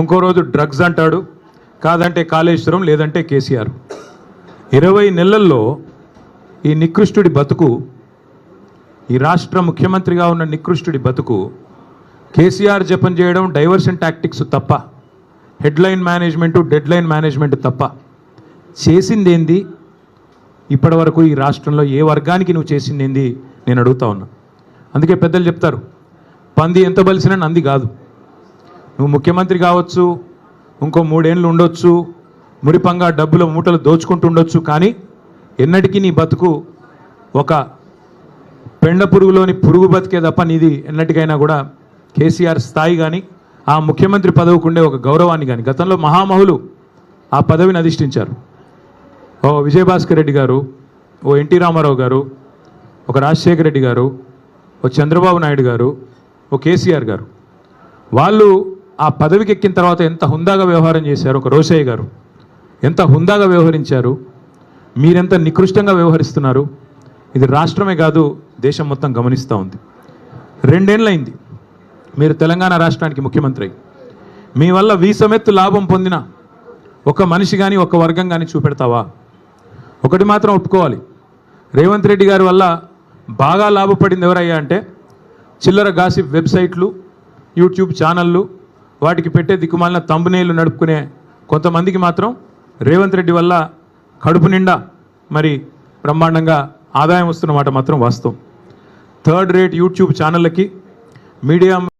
ఇంకో రోజు డ్రగ్స్ అంటాడు. కాదంటే కాళేశ్వరం లేదంటే కేసీఆర్. ఇరవై నెలల్లో ఈ నికృష్టుడి బతుకు ఈ రాష్ట్ర ముఖ్యమంత్రిగా ఉన్న నికృష్టుడి బతుకు కేసీఆర్ జపం చేయడం డైవర్షన్ టాక్టిక్స్ తప్ప హెడ్లైన్ మేనేజ్మెంటు డెడ్లైన్ మేనేజ్మెంట్ తప్ప. చేసిందేంది? ఇప్పటి వరకు ఈ రాష్ట్రంలో ఏ వర్గానికి నువ్వు చేసిందేంది? నేను అడుగుతా ఉన్నా. అందుకే పెద్దలు చెప్తారు పంది ఎంత బలిసినా నంది కాదు. నువ్వు ముఖ్యమంత్రి కావచ్చు ఇంకో మూడేళ్ళు ఉండొచ్చు మురిపంగా డబ్బుల మూటలు దోచుకుంటూ ఉండొచ్చు కానీ ఎన్నటికీ నీ బతుకు ఒక పెండ పురుగులోని పురుగు బతికే తప్ప నీది ఎన్నటికైనా కూడా కేసీఆర్ స్థాయి కానీ ఆ ముఖ్యమంత్రి పదవికి ఉండే ఒక గౌరవాన్ని కానీ గతంలో మహామహులు ఆ పదవిని అధిష్ఠించారు. ఓ విజయభాస్కర్ రెడ్డి గారు ఓ ఎన్టీ రామారావు గారు ఒక రాజశేఖర రెడ్డి గారు ఓ చంద్రబాబు నాయుడు గారు ఓ కేసీఆర్ గారు. వాళ్ళు ఆ పదవికి ఎక్కిన తర్వాత ఎంత హుందాగా వ్యవహారం చేశారు ఒక రోషయ్య గారు? ఎంత హుందాగా వ్యవహరించారు? మీరెంత నికృష్టంగా వ్యవహరిస్తున్నారు? ఇది రాష్ట్రమే కాదు దేశం మొత్తం గమనిస్తూ ఉంది. రెండేళ్ళైంది మీరు తెలంగాణ రాష్ట్రానికి ముఖ్యమంత్రి మీ వల్ల వీసమెత్తు లాభం పొందిన ఒక మనిషి కానీ ఒక వర్గం కానీ చూపెడతావా? ఒకటి మాత్రం ఒప్పుకోవాలి. రేవంత్ రెడ్డి గారి వల్ల బాగా లాభపడింది ఎవరయ్యా అంటే చిల్లర గాసిప్ వెబ్సైట్లు యూట్యూబ్ ఛానళ్ళు వాటికి పెట్టే దిక్కుమాలిన తంబునేలు నడుపుకునే కొంతమందికి మాత్రం రేవంత్ రెడ్డి వల్ల కడుపు నిండా మరి బ్రహ్మాండంగా ఆదాయం వస్తున్నమాట మాత్రం వాస్తవం. థర్డ్ రేట్ యూట్యూబ్ ఛానళ్ళకి మీడియా